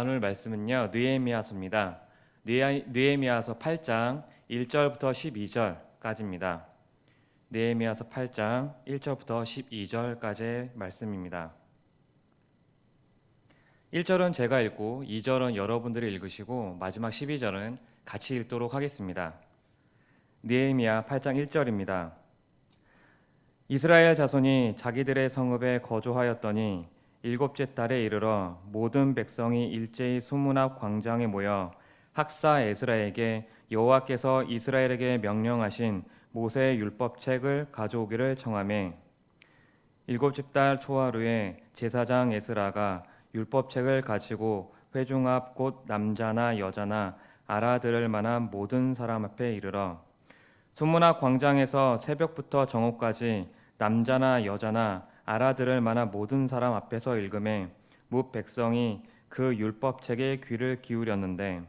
나눌 말씀은요. 느헤미야서입니다. 느헤- 느헤미야서 8장 1절부터 12절까지입니다. 느헤미야서 8장 1절부터 12절까지의 말씀입니다. 1절은 제가 읽고 2절은 여러분들이 읽으시고 마지막 12절은 같이 읽도록 하겠습니다. 느헤미야 8장 1절입니다. 이스라엘 자손이 자기들의 성읍에 거주하였더니 일곱째 달에 이르러 모든 백성이 일제히 수문 앞 광장에 모여 학사 에스라에게 여호와께서 이스라엘에게 명령하신 모세의 율법책을 가져오기를 청하매 일곱째 달 초하루에 제사장 에스라가 율법책을 가지고 회중 앞 곧 남자나 여자나 알아들을 만한 모든 사람 앞에 이르러 수문 앞 광장에서 새벽부터 정오까지 남자나 여자나 알아들을 만한 모든 사람 앞에서 읽음에 무 백성이 그 율법책에 귀를 기울였는데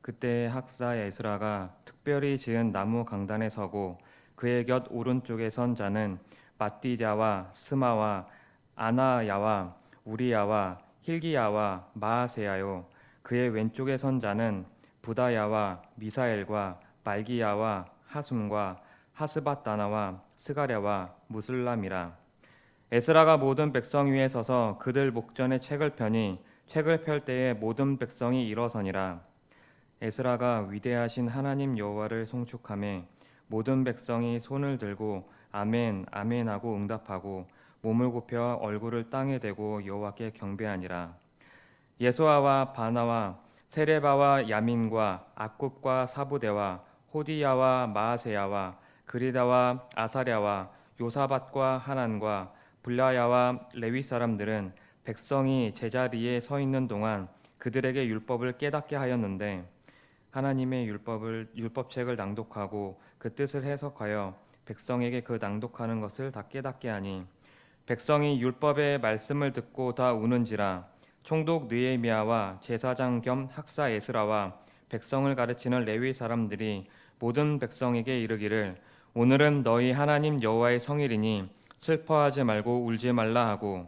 그때 학사 에스라가 특별히 지은 나무 강단에 서고 그의 곁 오른쪽에 선 자는 마띠자와 스마와 아나야와 우리야와 힐기야와 마아세야요. 그의 왼쪽에 선 자는 부다야와 미사엘과 말기야와 하숨과 하스바다나와 스가랴와 무슬람이라 에스라가 모든 백성 위에 서서 그들 목전에 책을 펴니 책을 펼 때에 모든 백성이 일어서니라. 에스라가 위대하신 하나님 여호와를 송축하며 모든 백성이 손을 들고 아멘 아멘 하고 응답하고 몸을 굽혀 얼굴을 땅에 대고 여호와께 경배하니라. 예수아와 바나와 세레바와 야민과 악굽과 사부대와 호디야와 마아세야와 그리다와 아사랴와 요사밭과 하난과 불라야와 레위 사람들은 백성이 제자리에 서 있는 동안 그들에게 율법을 깨닫게 하였는데 하나님의 율법을 율법책을 낭독하고 그 뜻을 해석하여 백성에게 그 낭독하는 것을 다 깨닫게 하니 백성이 율법의 말씀을 듣고 다 우는지라 총독 느헤미야와 제사장 겸 학사 에스라와 백성을 가르치는 레위 사람들이 모든 백성에게 이르기를 오늘은 너희 하나님 여호와의 성일이니 슬퍼하지 말고 울지 말라 하고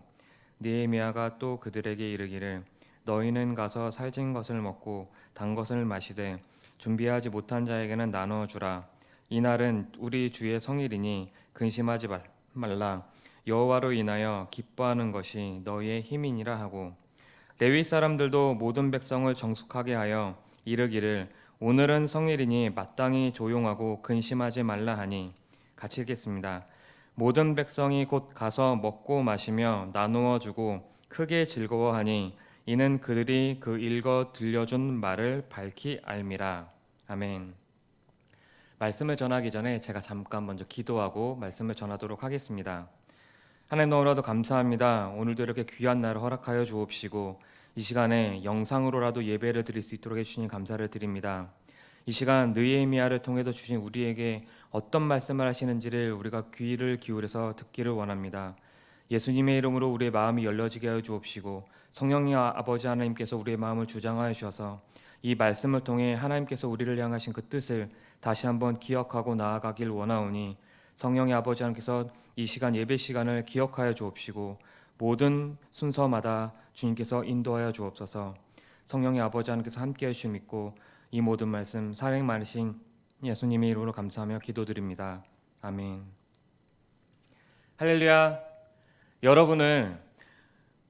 느헤미야가 또 그들에게 이르기를 너희는 가서 살진 것을 먹고 단 것을 마시되 준비하지 못한 자에게는 나누어 주라 이날은 우리 주의 성일이니 근심하지 말- 말라 여호와로 인하여 기뻐하는 것이 너희의 힘이니라 하고 레위 사람들도 모든 백성을 정숙하게 하여 이르기를 오늘은 성일이니 마땅히 조용하고 근심하지 말라 하니 같이 읽겠습니다. 모든 백성이 곧 가서 먹고 마시며 나누어 주고 크게 즐거워하니 이는 그들이 그 읽어 들려준 말을 밝히 알미라. 아멘. 말씀을 전하기 전에 제가 잠깐 먼저 기도하고 말씀을 전하도록 하겠습니다. 하나님 너무나도 감사합니다. 오늘도 이렇게 귀한 날을 허락하여 주옵시고 이 시간에 영상으로라도 예배를 드릴 수 있도록 해주시니 감사를 드립니다. 이 시간 느헤미야를 통해서 주신 우리에게 어떤 말씀을 하시는지를 우리가 귀를 기울여서 듣기를 원합니다. 예수님의 이름으로 우리의 마음이 열려지게 하여 주옵시고 성령의 아- 아버지 하나님께서 우리의 마음을 주장하여 주셔서 이 말씀을 통해 하나님께서 우리를 향하신 그 뜻을 다시 한번 기억하고 나아가길 원하오니 성령의 아버지 하나님께서 이 시간 예배 시간을 기억하여 주옵시고 모든 순서마다 주님께서 인도하여 주옵소서. 성령의 아버지 하나님께서 함께 해 주심 믿고 이 모든 말씀 사랑 많으신 예수님의 이름으로 감사하며 기도드립니다. 아멘. 할렐루야. 여러분을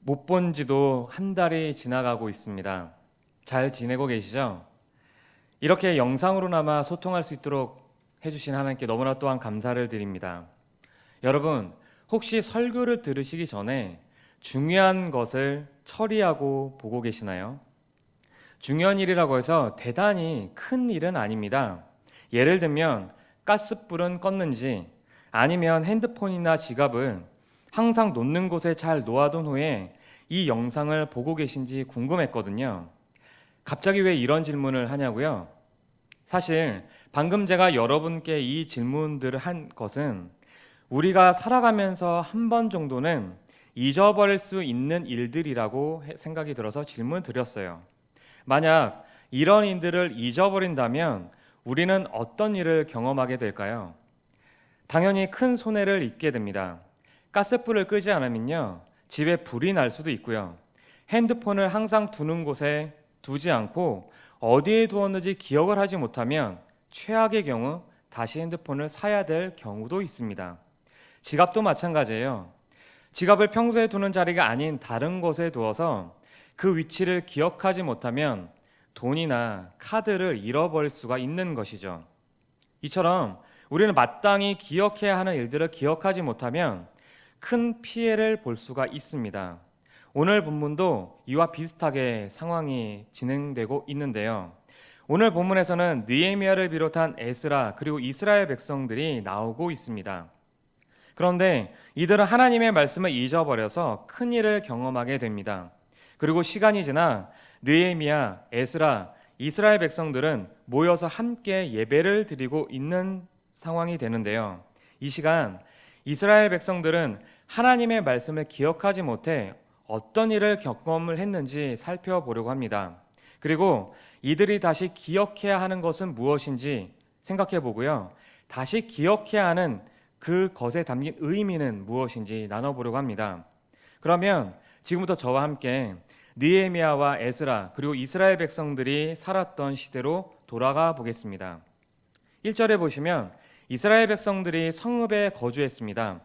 못 본 지도 한 달이 지나가고 있습니다. 잘 지내고 계시죠? 이렇게 영상으로나마 소통할 수 있도록 해주신 하나님께 너무나 또한 감사를 드립니다. 여러분, 혹시 설교를 들으시기 전에 중요한 것을 처리하고 보고 계시나요? 중요한 일이라고 해서 대단히 큰 일은 아닙니다. 예를 들면 가스불은 껐는지 아니면 핸드폰이나 지갑을 항상 놓는 곳에 잘 놓아둔 후에 이 영상을 보고 계신지 궁금했거든요. 갑자기 왜 이런 질문을 하냐고요? 사실 방금 제가 여러분께 이 질문들을 한 것은 우리가 살아가면서 한 번 정도는 잊어버릴 수 있는 일들이라고 해- 생각이 들어서 질문 드렸어요. 만약 이런 일들을 잊어버린다면 우리는 어떤 일을 경험하게 될까요? 당연히 큰 손해를 입게 됩니다. 가스불을 끄지 않으면요. 집에 불이 날 수도 있고요. 핸드폰을 항상 두는 곳에 두지 않고 어디에 두었는지 기억을 하지 못하면 최악의 경우 다시 핸드폰을 사야 될 경우도 있습니다. 지갑도 마찬가지예요. 지갑을 평소에 두는 자리가 아닌 다른 곳에 두어서 그 위치를 기억하지 못하면 돈이나 카드를 잃어버릴 수가 있는 것이죠. 이처럼 우리는 마땅히 기억해야 하는 일들을 기억하지 못하면 큰 피해를 볼 수가 있습니다. 오늘 본문도 이와 비슷하게 상황이 진행되고 있는데요. 오늘 본문에서는 느헤미야를 비롯한 에스라 그리고 이스라엘 백성들이 나오고 있습니다. 그런데 이들은 하나님의 말씀을 잊어버려서 큰 일을 경험하게 됩니다. 그리고 시간이 지나 느헤미야, 에스라, 이스라엘 백성들은 모여서 함께 예배를 드리고 있는 상황이 되는데요. 이 시간 이스라엘 백성들은 하나님의 말씀을 기억하지 못해 어떤 일을 경험을 했는지 살펴보려고 합니다. 그리고 이들이 다시 기억해야 하는 것은 무엇인지 생각해 보고요. 다시 기억해야 하는 그 것에 담긴 의미는 무엇인지 나눠보려고 합니다. 그러면 지금부터 저와 함께 느헤미야와 에스라 그리고 이스라엘 백성들이 살았던 시대로 돌아가 보겠습니다. 1절에 보시면 이스라엘 백성들이 성읍에 거주했습니다.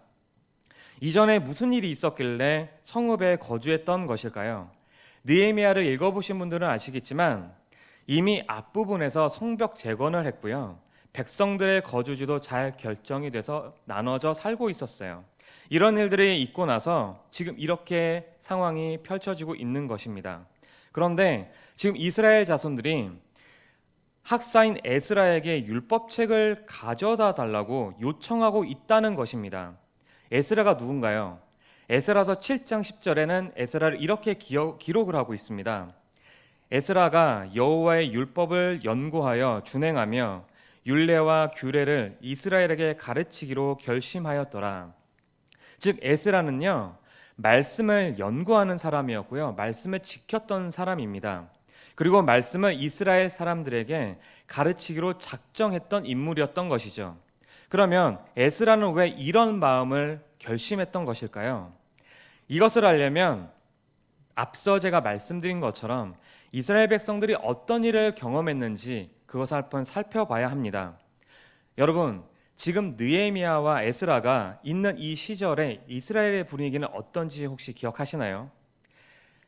이전에 무슨 일이 있었길래 성읍에 거주했던 것일까요? 느헤미야를 읽어 보신 분들은 아시겠지만 이미 앞부분에서 성벽 재건을 했고요. 백성들의 거주지도 잘 결정이 돼서 나눠져 살고 있었어요. 이런 일들이 있고 나서 지금 이렇게 상황이 펼쳐지고 있는 것입니다. 그런데 지금 이스라엘 자손들이 학사인 에스라에게 율법책을 가져다 달라고 요청하고 있다는 것입니다. 에스라가 누군가요? 에스라서 7장 10절에는 에스라를 이렇게 기록을 하고 있습니다. 에스라가 여호와의 율법을 연구하여 준행하며 율례와 규례를 이스라엘에게 가르치기로 결심하였더라. 즉 에스라는요 말씀을 연구하는 사람이었고요 말씀을 지켰던 사람입니다. 그리고 말씀을 이스라엘 사람들에게 가르치기로 작정했던 인물이었던 것이죠. 그러면 에스라는 왜 이런 마음을 결심했던 것일까요? 이것을 알려면 앞서 제가 말씀드린 것처럼 이스라엘 백성들이 어떤 일을 경험했는지 그것을 한번 살펴봐야 합니다. 여러분, 지금 느헤미야와 에스라가 있는 이 시절에 이스라엘의 분위기는 어떤지 혹시 기억하시나요?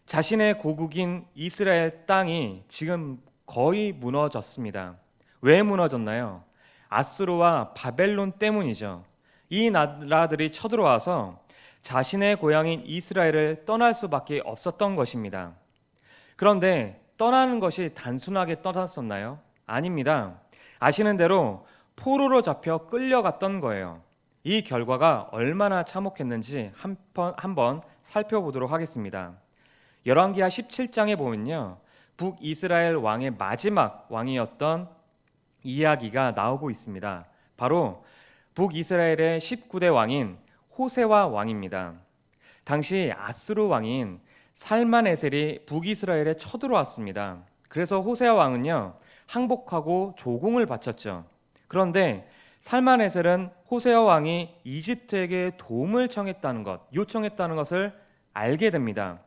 자신의 고국인 이스라엘 땅이 지금 거의 무너졌습니다. 왜 무너졌나요? 아수르와 바벨론 때문이죠. 이 나라들이 쳐들어와서 자신의 고향인 이스라엘을 떠날 수밖에 없었던 것입니다. 그런데 떠나는 것이 단순하게 떠났었나요? 아닙니다. 아시는 대로 포로로 잡혀 끌려갔던 거예요. 이 결과가 얼마나 참혹했는지 한번 한번 살펴보도록 하겠습니다. 열왕기하 17장에 보면요. 북이스라엘 왕의 마지막 왕이었던 이야기가 나오고 있습니다. 바로 북이스라엘의 19대 왕인 호세와 왕입니다. 당시 아수르 왕인 살만에셀이 북이스라엘에 쳐들어왔습니다. 그래서 호세아 왕은요 항복하고 조공을 바쳤죠. 그런데 살만에셀은 호세아 왕이 이집트에게 도움을 청했다는 것, 요청했다는 것을 알게 됩니다.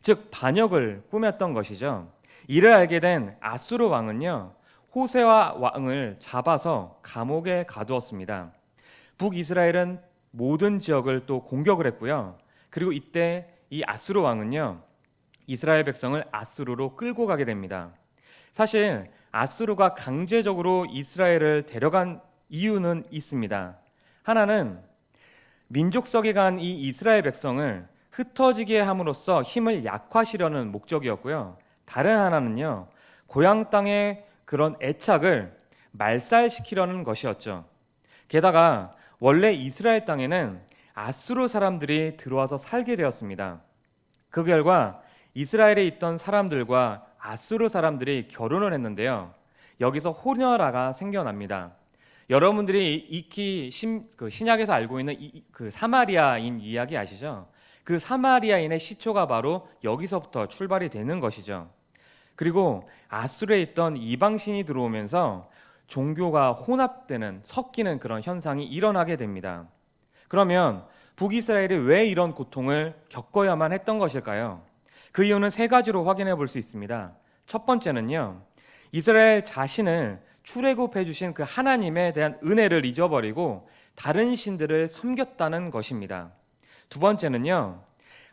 즉 반역을 꾸몄던 것이죠. 이를 알게 된 아수르 왕은요 호세와 왕을 잡아서 감옥에 가두었습니다. 북이스라엘은 모든 지역을 또 공격을 했고요. 그리고 이때 이 아수르 왕은요 이스라엘 백성을 아수르로 끌고 가게 됩니다. 사실 아수르가 강제적으로 이스라엘을 데려간 이유는 있습니다. 하나는 민족성에 간 이 이스라엘 백성을 흩어지게 함으로써 힘을 약화시려는 목적이었고요. 다른 하나는요, 고향 땅의 그런 애착을 말살시키려는 것이었죠. 게다가 원래 이스라엘 땅에는 아수르 사람들이 들어와서 살게 되었습니다. 그 결과 이스라엘에 있던 사람들과 아수르 사람들이 결혼을 했는데요. 여기서 호녀라가 생겨납니다. 여러분들이 익히 신, 그 신약에서 알고 있는 이, 그 사마리아인 이야기 아시죠? 그 사마리아인의 시초가 바로 여기서부터 출발이 되는 것이죠. 그리고 아수르에 있던 이방신이 들어오면서 종교가 혼합되는 섞이는 그런 현상이 일어나게 됩니다. 그러면 북이스라엘이 왜 이런 고통을 겪어야만 했던 것일까요? 그 이유는 세 가지로 확인해 볼 수 있습니다. 첫 번째는요. 이스라엘 자신을 출애굽해 주신 그 하나님에 대한 은혜를 잊어버리고 다른 신들을 섬겼다는 것입니다. 두 번째는요.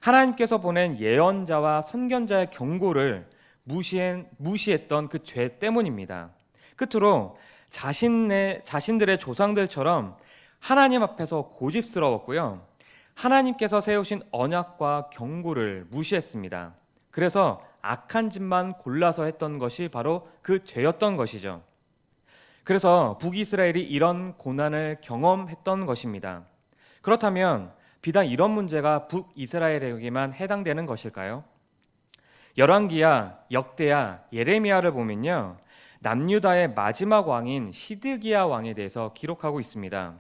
하나님께서 보낸 예언자와 선견자의 경고를 무시한, 무시했던 그 죄 때문입니다. 끝으로 자신의, 자신들의 조상들처럼 하나님 앞에서 고집스러웠고요. 하나님께서 세우신 언약과 경고를 무시했습니다. 그래서 악한 짓만 골라서 했던 것이 바로 그 죄였던 것이죠. 그래서 북이스라엘이 이런 고난을 경험했던 것입니다. 그렇다면 비단 이런 문제가 북이스라엘에게만 해당되는 것일까요? 열왕기야, 역대야, 예레미야를 보면요. 남유다의 마지막 왕인 시드기야 왕에 대해서 기록하고 있습니다.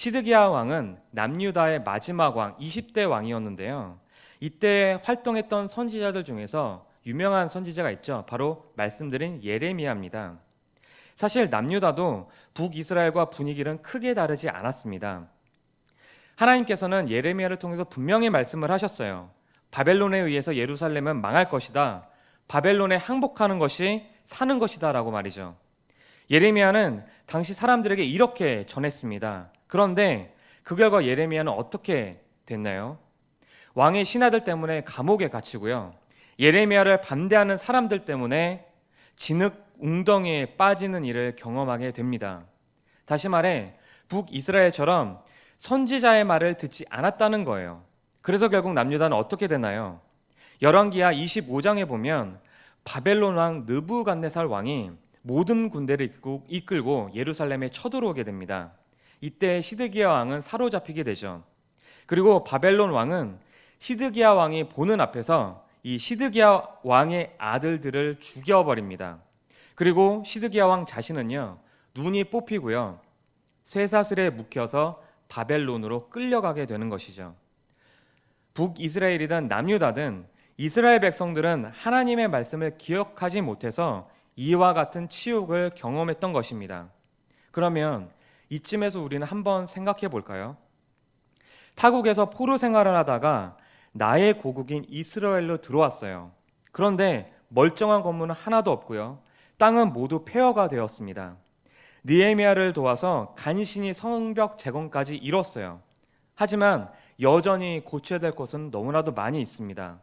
시드기야 왕은 남유다의 마지막 왕, 20대 왕이었는데요. 이때 활동했던 선지자들 중에서 유명한 선지자가 있죠. 바로 말씀드린 예레미야입니다. 사실 남유다도 북이스라엘과 분위기는 크게 다르지 않았습니다. 하나님께서는 예레미야를 통해서 분명히 말씀을 하셨어요. 바벨론에 의해서 예루살렘은 망할 것이다. 바벨론에 항복하는 것이 사는 것이다라고 말이죠. 예레미야는 당시 사람들에게 이렇게 전했습니다. 그런데 그 결과 예레미야는 어떻게 됐나요? 왕의 신하들 때문에 감옥에 갇히고요. 예레미야를 반대하는 사람들 때문에 진흙 웅덩이에 빠지는 일을 경험하게 됩니다. 다시 말해 북이스라엘처럼 선지자의 말을 듣지 않았다는 거예요. 그래서 결국 남유다는 어떻게 되나요? 열왕기하 25장에 보면 바벨론 왕 느부갓네살 왕이 모든 군대를 이끌고 예루살렘에 쳐들어오게 됩니다. 이때 시드기야 왕은 사로잡히게 되죠. 그리고 바벨론 왕은 시드기야 왕이 보는 앞에서 이 시드기야 왕의 아들들을 죽여버립니다. 그리고 시드기야 왕 자신은요 눈이 뽑히고요 쇠사슬에 묶여서 바벨론으로 끌려가게 되는 것이죠. 북이스라엘이든 남유다든 이스라엘 백성들은 하나님의 말씀을 기억하지 못해서 이와 같은 치욕을 경험했던 것입니다. 그러면 이쯤에서 우리는 한번 생각해 볼까요? 타국에서 포로 생활을 하다가 나의 고국인 이스라엘로 들어왔어요. 그런데 멀쩡한 건물은 하나도 없고요. 땅은 모두 폐허가 되었습니다. 니에미아를 도와서 간신히 성벽 재건까지 이뤘어요. 하지만 여전히 고쳐야 될 것은 너무나도 많이 있습니다.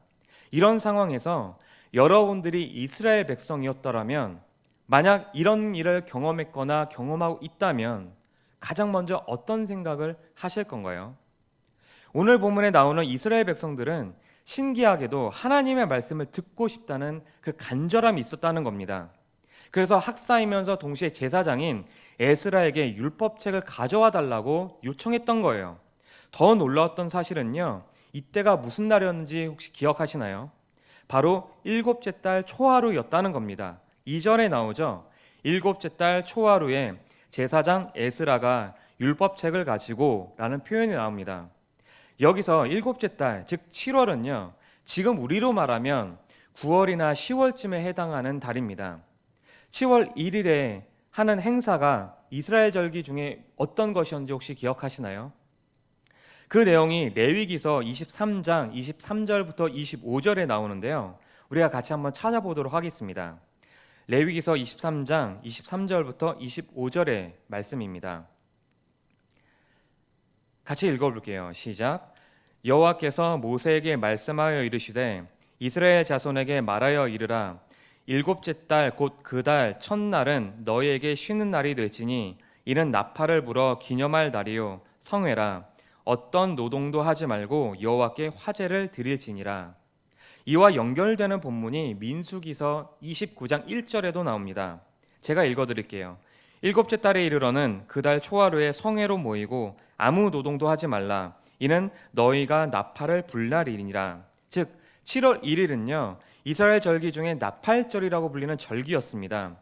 이런 상황에서 여러분들이 이스라엘 백성이었더라면 만약 이런 일을 경험했거나 경험하고 있다면 가장 먼저 어떤 생각을 하실 건가요? 오늘 본문에 나오는 이스라엘 백성들은 신기하게도 하나님의 말씀을 듣고 싶다는 그 간절함이 있었다는 겁니다. 그래서 학사이면서 동시에 제사장인 에스라에게 율법책을 가져와 달라고 요청했던 거예요. 더 놀라웠던 사실은요. 이때가 무슨 날이었는지 혹시 기억하시나요? 바로 일곱째 달 초하루였다는 겁니다. 2절에 나오죠. 일곱째 달 초하루에 제사장 에스라가 율법책을 가지고 라는 표현이 나옵니다. 여기서 일곱째 달, 즉 7월은요. 지금 우리로 말하면 9월이나 10월쯤에 해당하는 달입니다. 10월 1일에 하는 행사가 이스라엘 절기 중에 어떤 것이었는지 혹시 기억하시나요? 그 내용이 레위기서 23장 23절부터 25절에 나오는데요. 우리가 같이 한번 찾아보도록 하겠습니다. 레위기서 23장 23절부터 25절의 말씀입니다. 같이 읽어볼게요. 시작. 여호와께서 모세에게 말씀하여 이르시되 이스라엘 자손에게 말하여 이르라 일곱째 달 곧 그 달 첫날은 너희에게 쉬는 날이 될지니 이는 나팔을 불어 기념할 날이요 성회라 어떤 노동도 하지 말고 여호와께 화제를 드릴지니라 이와 연결되는 본문이 민수기서 29장 1절에도 나옵니다. 제가 읽어 드릴게요. 일곱째 달에 이르러는 그달 초하루에 성회로 모이고 아무 노동도 하지 말라. 이는 너희가 나팔을 불 날이니라. 즉 7월 1일은요. 이스라엘 절기 중에 나팔절이라고 불리는 절기였습니다.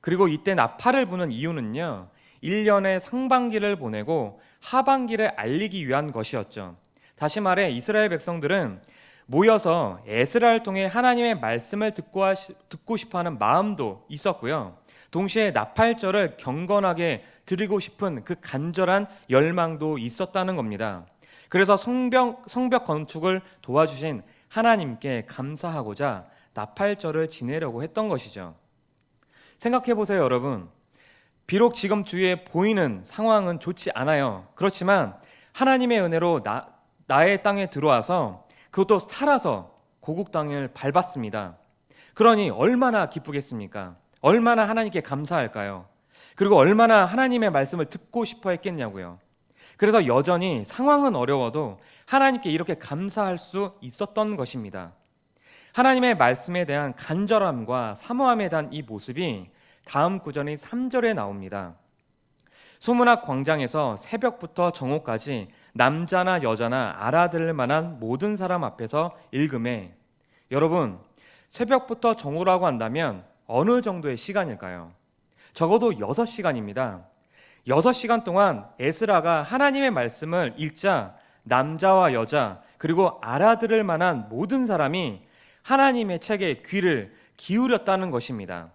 그리고 이때 나팔을 부는 이유는요. 1년의 상반기를 보내고 하반기를 알리기 위한 것이었죠. 다시 말해 이스라엘 백성들은 모여서 에스라를 통해 하나님의 말씀을 듣고, 하시, 듣고 싶어하는 마음도 있었고요. 동시에 나팔절을 경건하게 드리고 싶은 그 간절한 열망도 있었다는 겁니다. 그래서 성벽, 성벽 건축을 도와주신 하나님께 감사하고자 나팔절을 지내려고 했던 것이죠. 생각해 보세요, 여러분. 비록 지금 주위에 보이는 상황은 좋지 않아요. 그렇지만 하나님의 은혜로 나, 나의 땅에 들어와서 그것도 살아서 고국 땅을 밟았습니다. 그러니 얼마나 기쁘겠습니까? 얼마나 하나님께 감사할까요? 그리고 얼마나 하나님의 말씀을 듣고 싶어 했겠냐고요. 그래서 여전히 상황은 어려워도 하나님께 이렇게 감사할 수 있었던 것입니다. 하나님의 말씀에 대한 간절함과 사모함에 대한 이 모습이 다음 구절인 3절에 나옵니다. 수문학 광장에서 새벽부터 정오까지 남자나 여자나 알아들을 만한 모든 사람 앞에서 읽음에 여러분 새벽부터 정오라고 한다면 어느 정도의 시간일까요? 적어도 6시간입니다. 6시간 동안 에스라가 하나님의 말씀을 읽자 남자와 여자 그리고 알아들을 만한 모든 사람이 하나님의 책에 귀를 기울였다는 것입니다.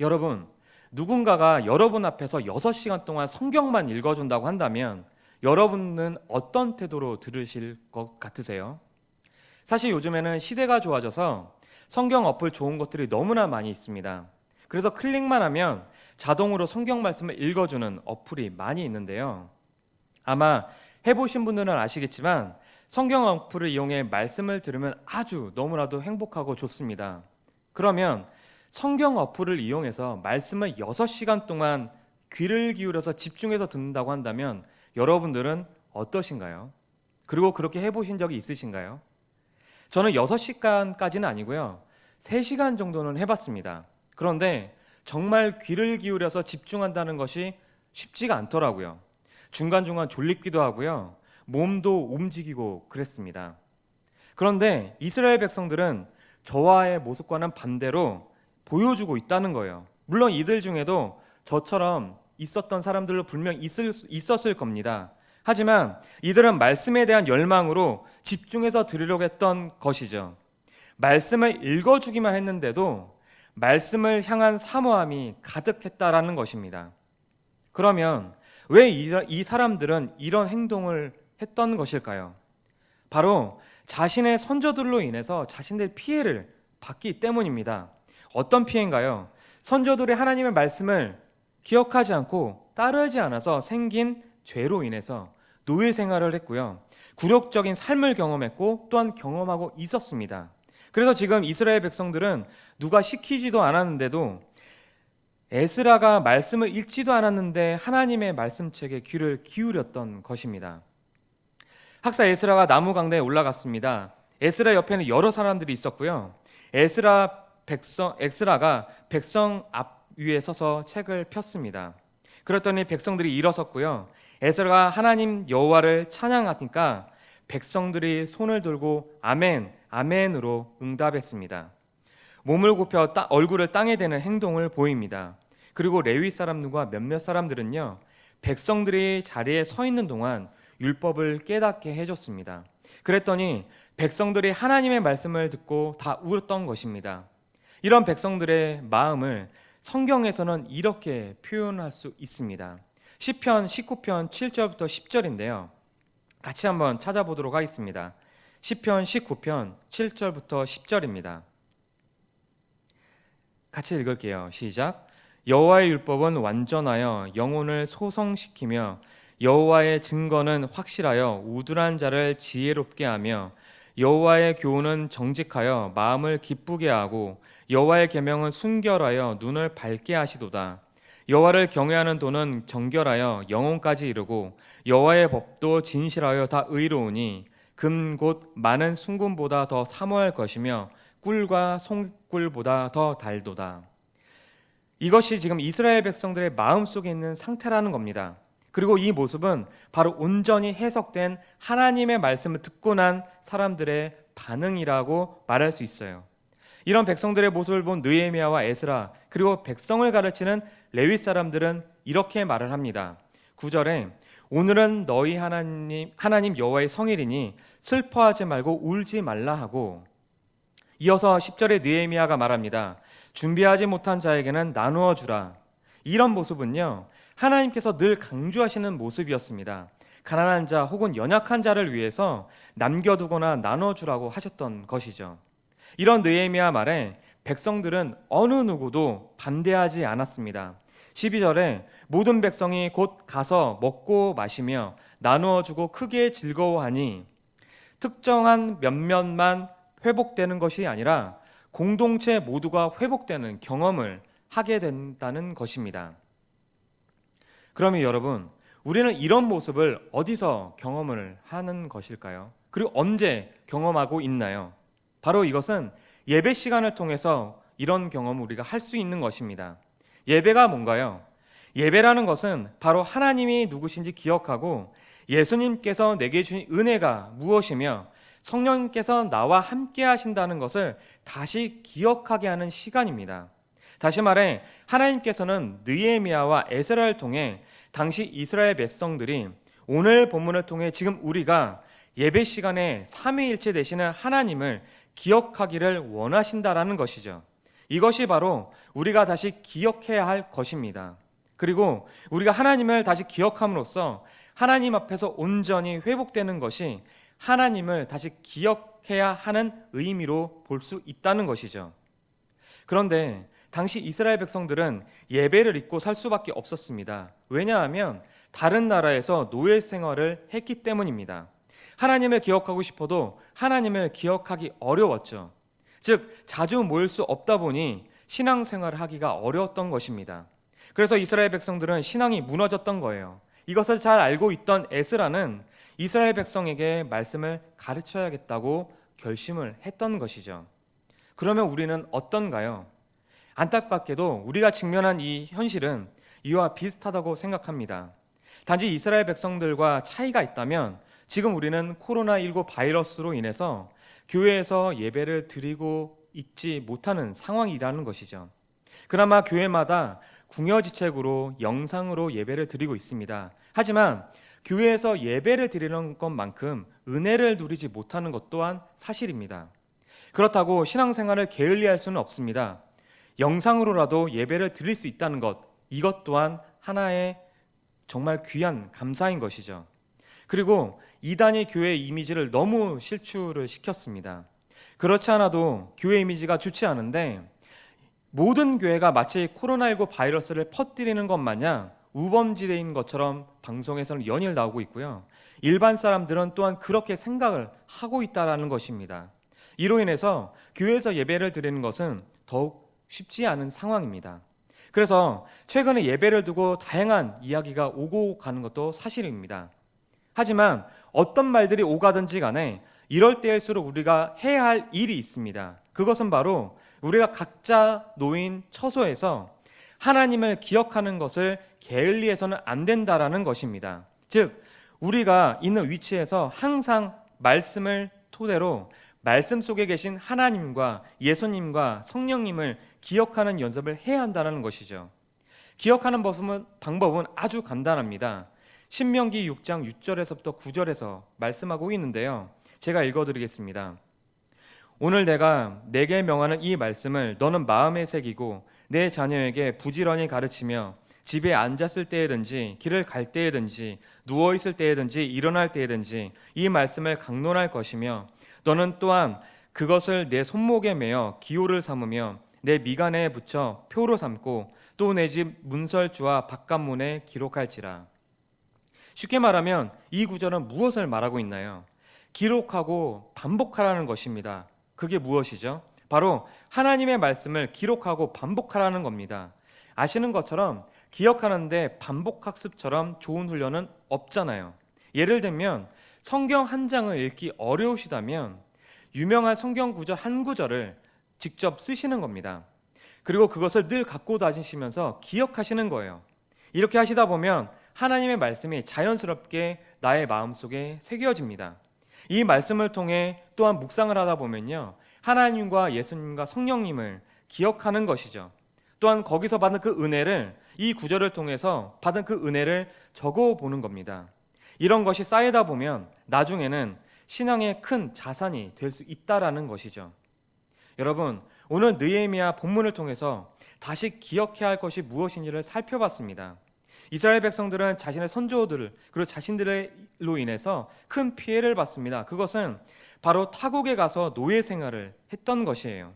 여러분, 누군가가 여러분 앞에서 6시간 동안 성경만 읽어준다고 한다면 여러분은 어떤 태도로 들으실 것 같으세요? 사실 요즘에는 시대가 좋아져서 성경 어플 좋은 것들이 너무나 많이 있습니다. 그래서 클릭만 하면 자동으로 성경 말씀을 읽어주는 어플이 많이 있는데요. 아마 해보신 분들은 아시겠지만 성경 어플을 이용해 말씀을 들으면 아주 너무나도 행복하고 좋습니다. 그러면 성경 어플을 이용해서 말씀을 6시간 동안 귀를 기울여서 집중해서 듣는다고 한다면 여러분들은 어떠신가요? 그리고 그렇게 해보신 적이 있으신가요? 저는 6시간까지는 아니고요. 3시간 정도는 해봤습니다. 그런데 정말 귀를 기울여서 집중한다는 것이 쉽지가 않더라고요. 중간중간 졸리기도 하고요. 몸도 움직이고 그랬습니다. 그런데 이스라엘 백성들은 저와의 모습과는 반대로 보여주고 있다는 거예요. 물론 이들 중에도 저처럼 있었던 사람들로 분명 있을, 있었을 겁니다. 하지만 이들은 말씀에 대한 열망으로 집중해서 들으려고 했던 것이죠. 말씀을 읽어주기만 했는데도 말씀을 향한 사모함이 가득했다라는 것입니다. 그러면 왜 이 사람들은 이런 행동을 했던 것일까요? 바로 자신의 선조들로 인해서 자신들 피해를 받기 때문입니다. 어떤 피해인가요? 선조들의 하나님의 말씀을 기억하지 않고 따르지 않아서 생긴 죄로 인해서 노예 생활을 했고요. 굴욕적인 삶을 경험했고 또한 경험하고 있었습니다. 그래서 지금 이스라엘 백성들은 누가 시키지도 않았는데도 에스라가 말씀을 읽지도 않았는데 하나님의 말씀책에 귀를 기울였던 것입니다. 학사 에스라가 나무 강대에 올라갔습니다. 에스라 옆에는 여러 사람들이 있었고요. 에스라 백성 엑스라가 백성 앞 위에 서서 책을 폈습니다. 그랬더니 백성들이 일어섰고요. 에스라가 하나님 여호와를 찬양하니까 백성들이 손을 들고 아멘, 아멘으로 응답했습니다. 몸을 굽혀 따, 얼굴을 땅에 대는 행동을 보입니다. 그리고 레위 사람들과 몇몇 사람들은요, 백성들이 자리에 서 있는 동안 율법을 깨닫게 해줬습니다. 그랬더니 백성들이 하나님의 말씀을 듣고 다 울었던 것입니다. 이런 백성들의 마음을 성경에서는 이렇게 표현할 수 있습니다. 시편 19편 7절부터 10절인데요. 같이 한번 찾아보도록 하겠습니다. 시편 19편 7절부터 10절입니다. 같이 읽을게요. 시작. 여호와의 율법은 완전하여 영혼을 소성시키며 여호와의 증거는 확실하여 우둔한 자를 지혜롭게 하며 여호와의 교훈은 정직하여 마음을 기쁘게 하고 여호와의 계명은 순결하여 눈을 밝게 하시도다. 여호와를 경외하는 도는 정결하여 영혼까지 이르고 여호와의 법도 진실하여 다 의로우니 금 곧 많은 순금보다 더 사모할 것이며 꿀과 송꿀보다 더 달도다. 이것이 지금 이스라엘 백성들의 마음 속에 있는 상태라는 겁니다. 그리고 이 모습은 바로 온전히 해석된 하나님의 말씀을 듣고 난 사람들의 반응이라고 말할 수 있어요. 이런 백성들의 모습을 본 느헤미야와 에스라 그리고 백성을 가르치는 레위 사람들은 이렇게 말을 합니다. 9절에 오늘은 너희 하나님 하나님 여호와의 성일이니 슬퍼하지 말고 울지 말라 하고 이어서 10절에 느헤미야가 말합니다. 준비하지 못한 자에게는 나누어 주라. 이런 모습은요. 하나님께서 늘 강조하시는 모습이었습니다. 가난한 자 혹은 연약한 자를 위해서 남겨두거나 나눠주라고 하셨던 것이죠. 이런 느헤미야 말에 백성들은 어느 누구도 반대하지 않았습니다. 12절에 모든 백성이 곧 가서 먹고 마시며 나누어 주고 크게 즐거워하니 특정한 몇몇만 회복되는 것이 아니라 공동체 모두가 회복되는 경험을 하게 된다는 것입니다. 그러면 여러분, 우리는 이런 모습을 어디서 경험을 하는 것일까요? 그리고 언제 경험하고 있나요? 바로 이것은 예배 시간을 통해서 이런 경험을 우리가 할 수 있는 것입니다. 예배가 뭔가요? 예배라는 것은 바로 하나님이 누구신지 기억하고 예수님께서 내게 주신 은혜가 무엇이며 성령님께서 나와 함께 하신다는 것을 다시 기억하게 하는 시간입니다. 다시 말해 하나님께서는 느헤미야와 에스라를 통해 당시 이스라엘 백성들이 오늘 본문을 통해 지금 우리가 예배 시간에 삼위일체 되시는 하나님을 기억하기를 원하신다라는 것이죠. 이것이 바로 우리가 다시 기억해야 할 것입니다. 그리고 우리가 하나님을 다시 기억함으로써 하나님 앞에서 온전히 회복되는 것이 하나님을 다시 기억해야 하는 의미로 볼 수 있다는 것이죠. 그런데 당시 이스라엘 백성들은 예배를 잊고 살 수밖에 없었습니다. 왜냐하면 다른 나라에서 노예 생활을 했기 때문입니다. 하나님을 기억하고 싶어도 하나님을 기억하기 어려웠죠. 즉, 자주 모일 수 없다 보니 신앙 생활을 하기가 어려웠던 것입니다. 그래서 이스라엘 백성들은 신앙이 무너졌던 거예요. 이것을 잘 알고 있던 에스라는 이스라엘 백성에게 말씀을 가르쳐야겠다고 결심을 했던 것이죠. 그러면 우리는 어떤가요? 안타깝게도 우리가 직면한 이 현실은 이와 비슷하다고 생각합니다. 단지 이스라엘 백성들과 차이가 있다면 지금 우리는 코로나19 바이러스로 인해서 교회에서 예배를 드리고 있지 못하는 상황이라는 것이죠. 그나마 교회마다 궁여지책으로 영상으로 예배를 드리고 있습니다. 하지만 교회에서 예배를 드리는 것만큼 은혜를 누리지 못하는 것 또한 사실입니다. 그렇다고 신앙생활을 게을리할 수는 없습니다. 영상으로라도 예배를 드릴 수 있다는 것, 이것 또한 하나의 정말 귀한 감사인 것이죠. 그리고 이단이 교회 이미지를 너무 실추를 시켰습니다. 그렇지 않아도 교회 이미지가 좋지 않은데 모든 교회가 마치 코로나19 바이러스를 퍼뜨리는 것 마냥 우범지대인 것처럼 방송에서는 연일 나오고 있고요. 일반 사람들은 또한 그렇게 생각을 하고 있다라는 것입니다. 이로 인해서 교회에서 예배를 드리는 것은 더욱 쉽지 않은 상황입니다. 그래서 최근에 예배를 두고 다양한 이야기가 오고 가는 것도 사실입니다. 하지만 어떤 말들이 오가든지 간에 이럴 때일수록 우리가 해야 할 일이 있습니다. 그것은 바로 우리가 각자 놓인 처소에서 하나님을 기억하는 것을 게을리해서는 안 된다라는 것입니다. 즉, 우리가 있는 위치에서 항상 말씀을 토대로 말씀 속에 계신 하나님과 예수님과 성령님을 기억하는 연습을 해야 한다는 것이죠. 기억하는 법은, 방법은 아주 간단합니다. 신명기 6장 6절에서부터 9절에서 말씀하고 있는데요. 제가 읽어드리겠습니다. 오늘 내가 내게 명하는 이 말씀을 너는 마음에 새기고 내 자녀에게 부지런히 가르치며 집에 앉았을 때에든지 길을 갈 때에든지 누워 있을 때에든지 일어날 때에든지 이 말씀을 강론할 것이며 너는 또한 그것을 내 손목에 매어 기호를 삼으며 내 미간에 붙여 표로 삼고 또 내 집 문설주와 바깥문에 기록할지라. 쉽게 말하면 이 구절은 무엇을 말하고 있나요? 기록하고 반복하라는 것입니다. 그게 무엇이죠? 바로 하나님의 말씀을 기록하고 반복하라는 겁니다. 아시는 것처럼 기억하는데 반복 학습처럼 좋은 훈련은 없잖아요. 예를 들면 성경 한 장을 읽기 어려우시다면 유명한 성경 구절 한 구절을 직접 쓰시는 겁니다. 그리고 그것을 늘 갖고 다니시면서 기억하시는 거예요. 이렇게 하시다 보면 하나님의 말씀이 자연스럽게 나의 마음속에 새겨집니다. 이 말씀을 통해 또한 묵상을 하다 보면요. 하나님과 예수님과 성령님을 기억하는 것이죠. 또한 거기서 받은 그 은혜를 이 구절을 통해서 받은 그 은혜를 적어 보는 겁니다. 이런 것이 쌓이다 보면 나중에는 신앙의 큰 자산이 될 수 있다라는 것이죠. 여러분, 오늘 느헤미야 본문을 통해서 다시 기억해야 할 것이 무엇인지를 살펴봤습니다. 이스라엘 백성들은 자신의 선조들을 그리고 자신들로 인해서 큰 피해를 받습니다. 그것은 바로 타국에 가서 노예 생활을 했던 것이에요.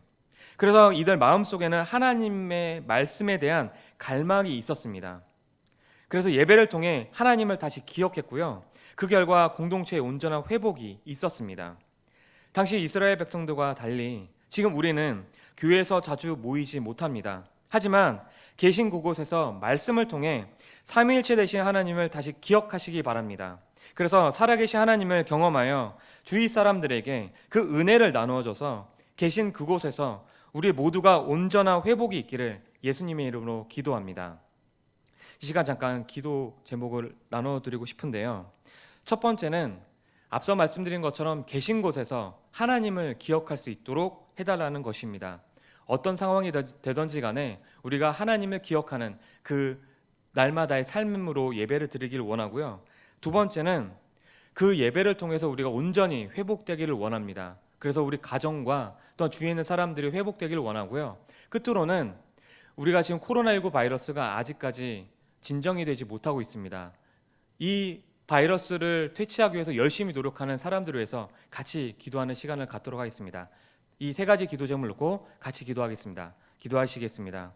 그래서 이들 마음속에는 하나님의 말씀에 대한 갈망이 있었습니다. 그래서 예배를 통해 하나님을 다시 기억했고요. 그 결과 공동체의 온전한 회복이 있었습니다. 당시 이스라엘 백성들과 달리 지금 우리는 교회에서 자주 모이지 못합니다. 하지만 계신 그곳에서 말씀을 통해 삼위일체 되신 하나님을 다시 기억하시기 바랍니다. 그래서 살아계신 하나님을 경험하여 주위 사람들에게 그 은혜를 나누어 줘서 계신 그곳에서 우리 모두가 온전한 회복이 있기를 예수님의 이름으로 기도합니다. 이 시간 잠깐 기도 제목을 나눠 드리고 싶은데요. 첫 번째는 앞서 말씀드린 것처럼 계신 곳에서 하나님을 기억할 수 있도록 해달라는 것입니다. 어떤 상황이 되- 되든지 간에 우리가 하나님을 기억하는 그 날마다의 삶으로 예배를 드리기를 원하고요. 두 번째는 그 예배를 통해서 우리가 온전히 회복되기를 원합니다. 그래서 우리 가정과 또 주위에 있는 사람들이 회복되기를 원하고요. 끝으로는 우리가 지금 코로나19 바이러스가 아직까지 진정이 되지 못하고 있습니다. 이 바이러스를 퇴치하기 위해서 열심히 노력하는 사람들을 위해서 같이 기도하는 시간을 갖도록 하겠습니다. 이 세 가지 기도 제목을 놓고 같이 기도하겠습니다. 기도하시겠습니다.